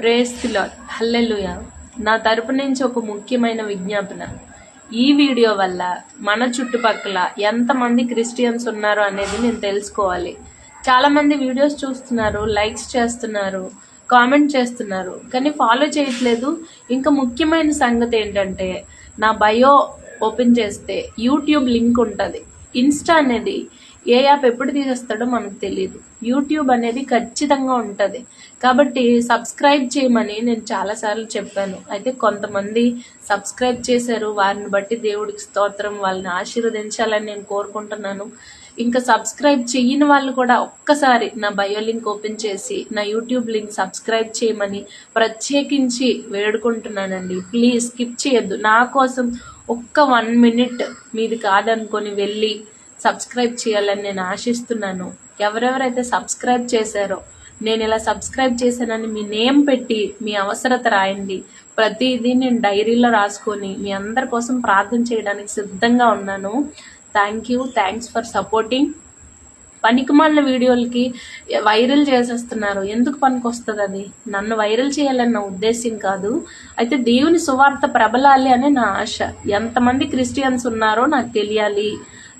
ప్రేస్తిలో hallelujah. నా తరపు నుంచి ఒక ముఖ్యమైన విజ్ఞాపన. ఈ వీడియో వల్ల మన చుట్టుపక్కల ఎంతమంది క్రిస్టియన్స్ ఉన్నారో అనేది నేను తెలుసుకోవాలి. చాలామంది వీడియోస్ చూస్తున్నారు లైక్స్ చేస్తున్నారు కామెంట్ చేస్తున్నారు కానీ ఫాలో చేయట్లేదు. ఇంకా ముఖ్యమైన సంగతి ఏంటంటే నా బయో ఓపెన్ చేస్తే యూట్యూబ్ లింక్ ఉంటుంది. ఇన్స్టా అనేది ఏ యాప్ ఎప్పుడు తీసేస్తాడో మనకు తెలియదు యూట్యూబ్ అనేది ఖచ్చితంగా ఉంటుంది. కాబట్టి సబ్స్క్రైబ్ చేయమని నేను చాలాసార్లు చెప్పాను. అయితే కొంతమంది సబ్స్క్రైబ్ చేశారు వారిని బట్టి దేవుడికి స్తోత్రం వాళ్ళని ఆశీర్వదించాలని నేను కోరుకుంటున్నాను. ఇంకా సబ్స్క్రైబ్ చేయని వాళ్ళు కూడా ఒక్కసారి నా బయో లింక్ ఓపెన్ చేసి నా యూట్యూబ్ లింక్ సబ్స్క్రైబ్ చేయమని ప్రత్యేకించి వేడుకుంటున్నానండి. ప్లీజ్ స్కిప్ చేయొద్దు. నా కోసం ఒక్క వన్ మినిట్ మీది కాదనుకొని వెళ్ళి సబ్స్క్రైబ్ చేయాలని నేను ఆశిస్తున్నాను. ఎవరెవరైతే సబ్స్క్రైబ్ చేశారో నేను ఇలా సబ్స్క్రైబ్ చేశానని మీ నేమ్ పెట్టి మీ అవసరత రాయండి. ప్రతిదీ నేను డైరీలో రాసుకొని మీ అందరి కోసం ప్రార్థన చేయడానికి సిద్ధంగా ఉన్నాను. Thank you thanks for supporting పనికిమాలిన వీడియోలకి వైరల్ చేసేస్తున్నారు. ఎందుకు పనికొస్తుంది అది? నన్ను వైరల్ చేయాలని నా ఉద్దేశం కాదు. అయితే దేవుని సువార్త ప్రబలాలి అనే నా ఆశ. ఎంతమంది క్రిస్టియన్స్ ఉన్నారో నాకు తెలియాలి.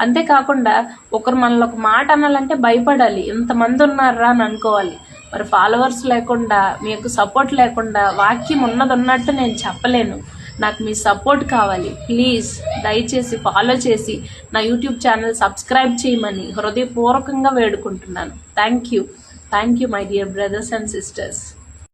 అంతేకాకుండా ఒకరు మనల్ని ఒక మాట అనాలంటే భయపడాలి. ఇంతమంది ఉన్నారా అని అనుకోవాలి. మరి ఫాలోవర్స్ లేకుండా మీ యొక్క సపోర్ట్ లేకుండా వాక్యం ఉన్నది ఉన్నట్టు నేను చెప్పలేను. నాకు మీ సపోర్ట్ కావాలి. ప్లీజ్ దయచేసి ఫాలో చేసి నా యూట్యూబ్ ఛానల్ సబ్స్క్రైబ్ చేయమని హృదయపూర్వకంగా వేడుకుంటున్నాను. Thank you thank you my dear brothers and sisters